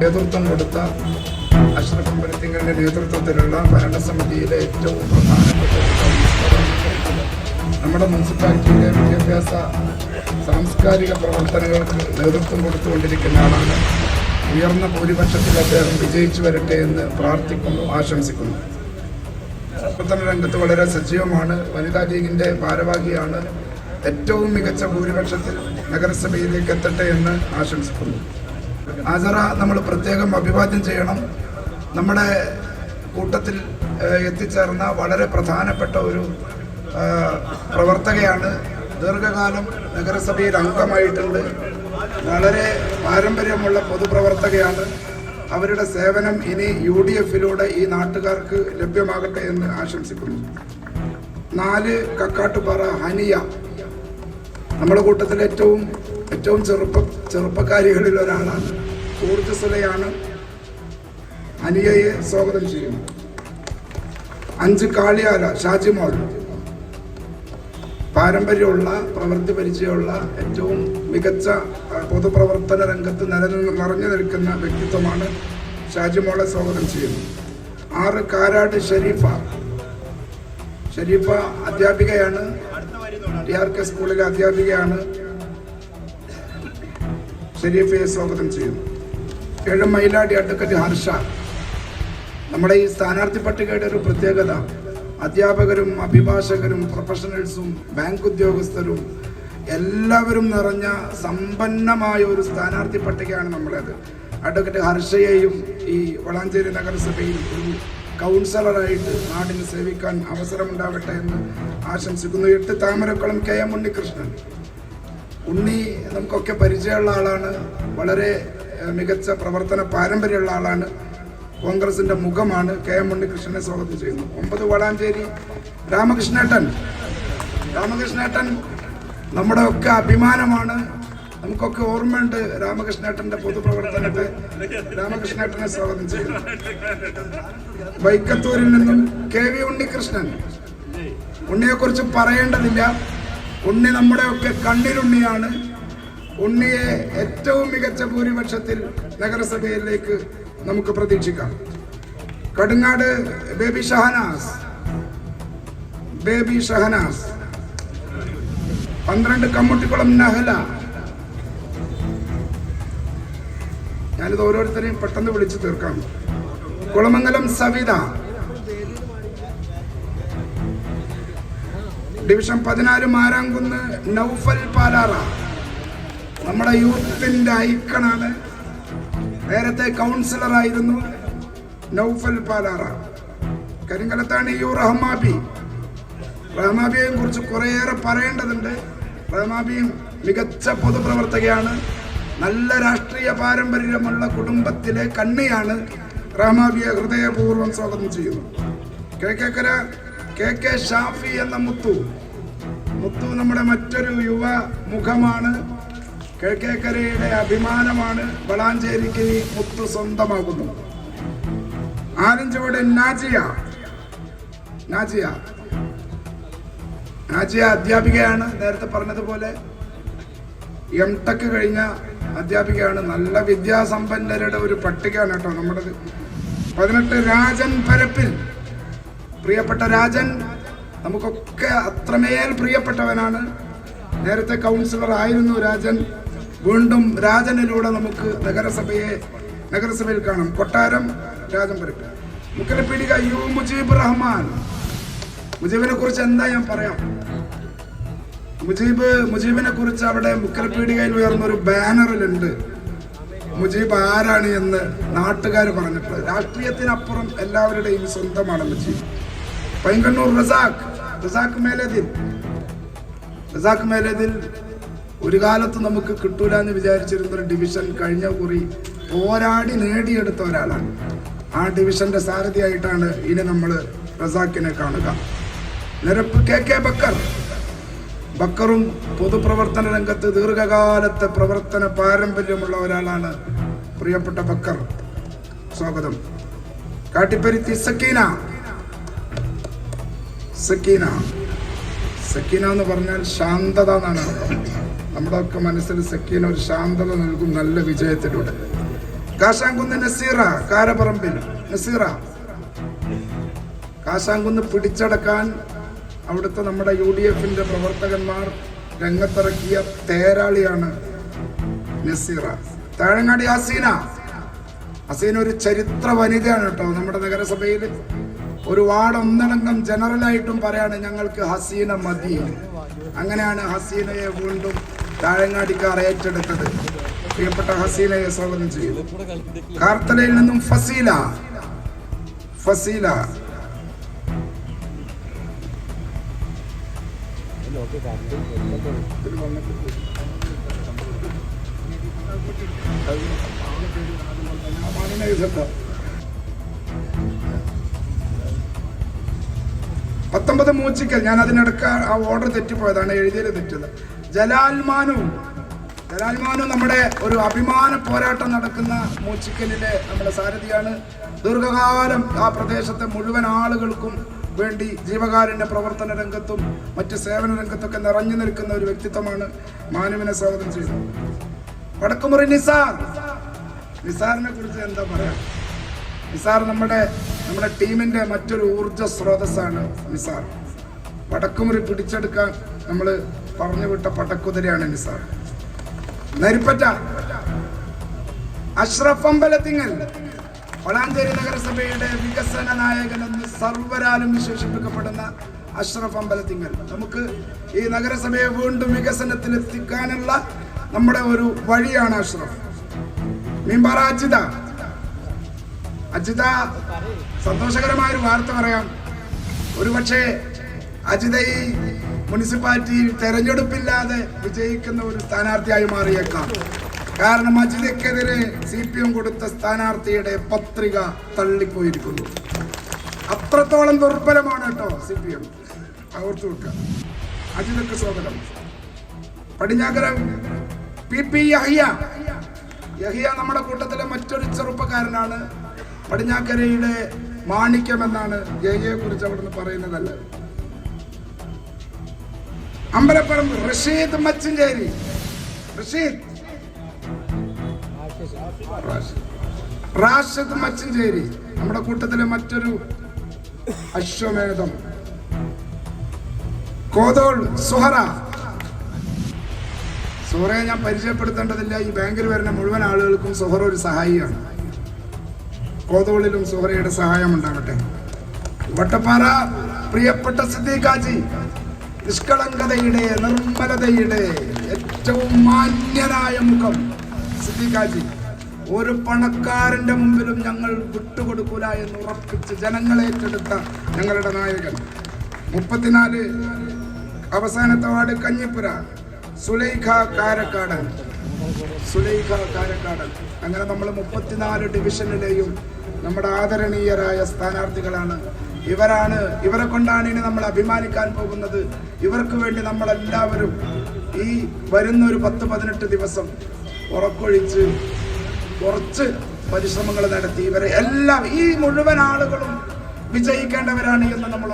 നേതൃത്വം കൊടുത്ത അഷ്റഫ് അമ്പലത്തിങ്ങളുടെ നേതൃത്വത്തിലുള്ള ഭരണസമിതിയിലെ ഏറ്റവും പ്രധാനപ്പെട്ട. നമ്മുടെ മുനിസിപ്പാലിറ്റിയിലെ വിദ്യാഭ്യാസ സാംസ്കാരിക പ്രവർത്തനങ്ങൾക്ക് നേതൃത്വം കൊടുത്തുകൊണ്ടിരിക്കുന്ന ആളാണ്. ഉയർന്ന ഭൂരിപക്ഷത്തിൽ അദ്ദേഹം വിജയിച്ചു വരട്ടെ എന്ന് പ്രാർത്ഥിക്കുന്നു ആശംസിക്കുന്നു. പ്രവർത്തന രംഗത്ത് വളരെ സജീവമാണ്. വനിതാ ലീഗിന്റെ ഭാരവാഹിയാണ് ഏറ്റവും മികച്ച ഭൂരിപക്ഷത്തിൽ നഗരസഭയിലേക്ക് എത്തട്ടെ എന്ന് ആശംസിക്കുന്നു. ആസറ നമ്മൾ പ്രത്യേകം അഭിവാദ്യം ചെയ്യണം. നമ്മുടെ കൂട്ടത്തിൽ എത്തിച്ചേർന്ന വളരെ പ്രധാനപ്പെട്ട ഒരു പ്രവർത്തകയാണ്. ദീർഘകാലം നഗരസഭയിൽ അംഗമായിട്ടുണ്ട്. വളരെ പാരമ്പര്യമുള്ള പൊതുപ്രവർത്തകയാണ്. അവരുടെ സേവനം ഇനി യു ഡി എഫിലൂടെ ഈ നാട്ടുകാർക്ക് ലഭ്യമാകട്ടെ എന്ന് ആശംസിക്കുന്നു. നാല് കക്കാട്ടുപാറ ഹനിയ. നമ്മുടെ കൂട്ടത്തിൽ ഏറ്റവും ഏറ്റവും ചെറുപ്പ ചെറുപ്പക്കാരികളിൽ ഒരാളാണ്. ഊർജസ്വലയാണ്. അനിയയെ സ്വാഗതം ചെയ്യുന്നു. അഞ്ച് കാളിയാല ഷാജിമോൾ. പാരമ്പര്യമുള്ള പ്രവൃത്തി പരിചയമുള്ള ഏറ്റവും മികച്ച പൊതുപ്രവർത്തന രംഗത്ത് നിലനിന്ന് നിറഞ്ഞു നിൽക്കുന്ന വ്യക്തിത്വമാണ് ഷാജിമോളെ സ്വാഗതം ചെയ്യുന്നു. ആറ് കാരാട് ഷരീഫ. ഷരീഫ അധ്യാപികയാണ്. ടി ആർ കെ സ്കൂളിലെ അധ്യാപികയാണ്. ഷരീഫയെ സ്വാഗതം ചെയ്യുന്നു. ഏഴ് മൈലാടി അഡ്വക്കറ്റ് ഹർഷ നമ്മുടെ ഈ സ്ഥാനാർത്ഥി പട്ടികയുടെ ഒരു പ്രത്യേകത അധ്യാപകരും അഭിഭാഷകരും പ്രൊഫഷണൽസും ബാങ്ക് ഉദ്യോഗസ്ഥരും എല്ലാവരും നിറഞ്ഞ സമ്പന്നമായ ഒരു സ്ഥാനാർത്ഥി പട്ടികയാണ് നമ്മളത്. അഡ്വക്കറ്റ് ഹർഷയെയും ഈ വളാഞ്ചേരി നഗരസഭയിൽ ഒരു കൗൺസിലറായിട്ട് നാടിന് സേവിക്കാൻ അവസരമുണ്ടാവട്ടെ എന്ന് ആശംസിക്കുന്നു. എട്ട് താമരക്കുളം കെ എം ഉണ്ണികൃഷ്ണൻ. ഉണ്ണി നമുക്കൊക്കെ പരിചയമുള്ള ആളാണ്. വളരെ മികച്ച പ്രവർത്തന പാരമ്പര്യമുള്ള ആളാണ്. കോൺഗ്രസിന്റെ മുഖമാണ് കെ എം ഉണ്ണികൃഷ്ണനെ സ്വാഗതം ചെയ്യുന്നു. ഒമ്പത് വടാഞ്ചേരി രാമകൃഷ്ണേട്ടൻ. രാമകൃഷ്ണേട്ടൻ നമ്മുടെ ഒക്കെ അഭിമാനമാണ്. നമുക്കൊക്കെ ഓർമ്മയുണ്ട് രാമകൃഷ്ണേട്ടന്റെ പൊതുപ്രവർത്തനത്തെ. രാമകൃഷ്ണേട്ടനെ സ്വാഗതം ചെയ്യുന്നു. വൈക്കത്തൂരിൽ നിന്നും കെ വി ഉണ്ണികൃഷ്ണൻ. ഉണ്ണിയെക്കുറിച്ച് പറയേണ്ടതില്ല. ഉണ്ണി നമ്മുടെ ഒക്കെ കണ്ണിലുണ്ണിയാണ്. ഉണ്ണിയെ ഏറ്റവും മികച്ച ഭൂരിപക്ഷത്തിൽ നഗരസഭയിലേക്ക് നമുക്ക് പ്രതീക്ഷിക്കാം. കടുങ്ങാട് ബേബി ഷഹനാസ്. ബേബി ഷഹനാസ്. പന്ത്രണ്ട് കമ്മുട്ടിക്കുളം നഹല. ഞാനിത് ഓരോരുത്തരെയും പെട്ടെന്ന് വിളിച്ചു തീർക്കാം. കുളമംഗലം സവിത. ഡിവിഷൻ പതിനാല് മാരാങ്കുന്ന് നൗഫൽ പാലാറ. നമ്മുടെ യൂത്തിന്റെ ഐക്കണാണ്. നേരത്തെ കൗൺസിലറായിരുന്നു നൗഫൽ പാലാറ. കരിങ്കലത്താണ് യു റഹ്മാബി. റഹ്മാബിയെയും കുറിച്ച് കുറേയേറെ പറയേണ്ടതുണ്ട്. റഹ്മാബിയും മികച്ച പൊതുപ്രവർത്തകയാണ്. നല്ല രാഷ്ട്രീയ പാരമ്പര്യമുള്ള കുടുംബത്തിലെ കണ്ണിയാണ് റഹ്മാബിയെ ഹൃദയപൂർവം സ്വാഗതം ചെയ്യുന്നു കെ കെ കെ ഷാഫി എന്ന മുത്തു. മുത്തു നമ്മുടെ മറ്റൊരു യുവ മുഖമാണ്. കെ കെ അഭിമാനമാണ് വളാഞ്ചേരിക്ക് മുത്തു സ്വന്തമാകുന്നു. ആലഞ്ചുവട് നാജിയ. നാജിയ. നാജിയ അധ്യാപികയാണ്. നേരത്തെ പറഞ്ഞതുപോലെ എം ടെക് കഴിഞ്ഞ അധ്യാപികയാണ്. നല്ല വിദ്യാസമ്പന്നരുടെ ഒരു പട്ടികയാണ് കേട്ടോ. നമ്മുടേത് പതിനെട്ട് രാജൻ പരപ്പിൽ പ്രിയപ്പെട്ട രാജൻ നമുക്കൊക്കെ അത്രമേൽ പ്രിയപ്പെട്ടവനാണ്. നേരത്തെ കൗൺസിലർ ആയിരുന്നു രാജൻ. വീണ്ടും രാജനിലൂടെ നമുക്ക് നഗരസഭയെ നഗരസഭയിൽ കാണാം. കൊട്ടാരം രാജൻ പരപ്പിൽ. മുക്കലപ്പീടിക യു മുജീബ് റഹ്മാൻ. മുജീബിനെ കുറിച്ച് എന്താ ഞാൻ പറയാം? മുജീബ് മുജീബിനെ കുറിച്ച് അവിടെ മുക്കലപ്പീടികയിൽ ഉയർന്ന ഒരു ബാനറിലുണ്ട്. മുജീബ് ആരാണ് എന്ന് നാട്ടുകാർ പറഞ്ഞിട്ടുള്ളത് രാഷ്ട്രീയത്തിനപ്പുറം എല്ലാവരുടെയും സ്വന്തമാണ് മുജീബ്. പൈങ്കണ്ണൂർ റസാഖ് റസാഖ് മേലതിൽ റസാഖ് മേലതിൽ ഒരു കാലത്ത് നമുക്ക് കിട്ടൂല എന്ന് വിചാരിച്ചിരുന്ന ഒരു ഡിവിഷൻ കഴിഞ്ഞ കുറി പോരാടി നേടിയെടുത്ത ഒരാളാണ്. ആ ഡിവിഷന്റെ സാരഥിയായിട്ടാണ് ഇനി നമ്മൾ റസാഖിനെ കാണുക. നിരപ്പ് കെ കെ ബക്കർ. ബക്കറും പൊതുപ്രവർത്തന രംഗത്ത് ദീർഘകാലത്തെ പ്രവർത്തന പാരമ്പര്യമുള്ള ഒരാളാണ് പ്രിയപ്പെട്ട ബക്കർ. സ്വാഗതം. കാട്ടിപ്പരുത്തി സക്കീന. സക്കീന. സക്കീന എന്ന് പറഞ്ഞാൽ ശാന്തത എന്നാണ് നമ്മുടെ ഒക്കെ മനസ്സിൽ സക്കീന ഒരു ശാന്തത നൽകും നല്ല വിജയത്തിലൂടെ. കാശാങ്കുന്ന് നസീറ കാരപറമ്പിൽ. നസീറ. കാശാങ്കുന്ന് പിടിച്ചടക്കാൻ അവിടുത്തെ നമ്മുടെ യു ഡി എഫിന്റെ പ്രവർത്തകന്മാർ രംഗത്തിറക്കിയ തേരാളിയാണ് നസീറ. താഴങ്ങാടി ഹസീന. ഹസീന ഒരു ചരിത്ര വനിതയാണ് കേട്ടോ നമ്മുടെ നഗരസഭയിൽ. ഒരു വാർഡ് ഒന്നടങ്കം ജനറലായിട്ടും പറയാണ് ഞങ്ങൾക്ക് ഹസീന മതി. അങ്ങനെയാണ് ഹസീനയെ വീണ്ടും താഴങ്ങാടിക്കാർ ഏറ്റെടുത്തത്. പ്രിയപ്പെട്ട ഹസീനയെ സ്വാഗതം ചെയ്തു കാർത്തലയിൽ നിന്നും ഫസീല ഫസീല. പത്തൊമ്പത് മൂച്ചിക്കൽ. ഞാൻ അതിനിടക്ക് ആ ഓർഡർ തെറ്റിപ്പോയതാണ് എഴുതിയത് തെറ്റത് ജലാൽമാനു ജലാൽമാനു നമ്മുടെ ഒരു അഭിമാന പോരാട്ടം നടക്കുന്ന മൂച്ചിക്കലിലെ നമ്മുടെ സാരഥിയാണ്. ദീർഘകാലം ആ പ്രദേശത്തെ മുഴുവൻ ആളുകൾക്കും വേണ്ടി ജീവകാരുണ്യ പ്രവർത്തന രംഗത്തും മറ്റ് സേവന രംഗത്തൊക്കെ നിറഞ്ഞു നിൽക്കുന്ന ഒരു വ്യക്തിത്വമാണ് മാനുവിനെ സ്വാഗതം ചെയ്തത് വടക്കുമുറി നിസാർ. നിസാറിനെ കുറിച്ച് എന്താ പറയാ? നിസാർ നമ്മുടെ നമ്മുടെ ടീമിന്റെ മറ്റൊരു ഊർജ സ്രോതസ്സാണ് നിസാർ. വടക്കുമുറി പിടിച്ചെടുക്കാൻ നമ്മൾ പറഞ്ഞു വിട്ട പടക്കുതിരയാണ് നിസാർ. നരിപ്പറ്റ. അഷ്റഫ് അമ്പലത്തിങ്ങൽ. വളാഞ്ചേരി നഗരസഭയുടെ വികസന നായകൻ എന്ന് സർവരാലും വിശേഷിപ്പിക്കപ്പെടുന്ന അഷ്റഫ് അമ്പലത്തിങ്ങൽ. നമുക്ക് ഈ നഗരസഭയെ വീണ്ടും വികസനത്തിലെത്തിക്കാനുള്ള നമ്മുടെ ഒരു വഴിയാണ് അഷ്റഫ്. അജിത അജിത സന്തോഷകരമായ ഒരു വാർത്ത പറയാം. ഒരുപക്ഷെ അജിത ഈ മുനിസിപ്പാലിറ്റിയിൽ തെരഞ്ഞെടുപ്പില്ലാതെ വിജയിക്കുന്ന ഒരു സ്ഥാനാർത്ഥിയായി മാറിയേക്കാം. കാരണം അജിതയ്ക്കെതിരെ സി പി എം കൊടുത്ത സ്ഥാനാർത്ഥിയുടെ പത്രിക തള്ളിപ്പോയിരിക്കുന്നു. അത്രത്തോളം ദുർബലമാണ് കേട്ടോ സി പി എം. ഓർത്തു വെക്കുക. അജിതക്ക് സ്വാഗതം. Padinjakara P P Yahiya. Yahya നമ്മുടെ കൂട്ടത്തിലെ മറ്റൊരു ചെറുപ്പക്കാരനാണ് പടിഞ്ഞാക്കരയുടെ മാണിക്യം എന്നാണ് യഹിയെ കുറിച്ച് അവിടുന്ന് പറയുന്നതല്ല. അമ്പലപ്പുറം റഷീദ് മച്ചിഞ്ചേരി. റാഷിദ്. റാഷിദ് മച്ചിഞ്ചേരി. നമ്മുടെ കൂട്ടത്തിലെ മറ്റൊരു അശ്വമേധം. കോതോൾ സുഹറ. സുഹറയെ ഞാൻ പരിചയപ്പെടുത്തേണ്ടതില്ല. ഈ ബാങ്കിൽ വരുന്ന മുഴുവൻ ആളുകൾക്കും സുഹറ ഒരു സഹായിയാണ്. കോതോളിലും സുഹറയുടെ സഹായം ഉണ്ടാകട്ടെ വട്ടപ്പാറ പ്രിയപ്പെട്ട സിദ്ദീഖാജി നിഷ്കളങ്കതയുടെ നിർമ്മലതയുടെ ഏറ്റവും മാന്യനായ മുഖം. സിദ്ദീഖാജി ഒരു പണക്കാരന്റെ മുമ്പിലും ഞങ്ങൾ വിട്ടുകൊടുക്കൂല എന്ന് ഉറപ്പിച്ച് ജനങ്ങളെ ഏറ്റെടുത്ത ഞങ്ങളുടെ നായകൻ. മുപ്പത്തിനാല് അവസാനത്തെ വാർഡ് കഞ്ഞിപ്പുര സുലൈഖ കാരക്കാടൻ. സുലൈഖ കാരക്കാടൻ. അങ്ങനെ നമ്മൾ മുപ്പത്തിനാല് ഡിവിഷനിലെയും നമ്മുടെ ആദരണീയരായ സ്ഥാനാർത്ഥികളാണ്. ഇവരാണ് ഇവരെ കൊണ്ടാണ് ഇനി നമ്മൾ അഭിമാനിക്കാൻ പോകുന്നത്. ഇവർക്ക് വേണ്ടി നമ്മളെല്ലാവരും ഈ വരുന്ന ഒരു പത്ത് പതിനെട്ട് ദിവസം ഉറക്കൊഴിച്ച് കുറച്ച് പരിശ്രമങ്ങൾ നടത്തി. ഇവരെ എല്ലാം ഈ മുഴുവൻ ആളുകളും വിജയിക്കേണ്ടവരാണ് എന്ന് നമ്മൾ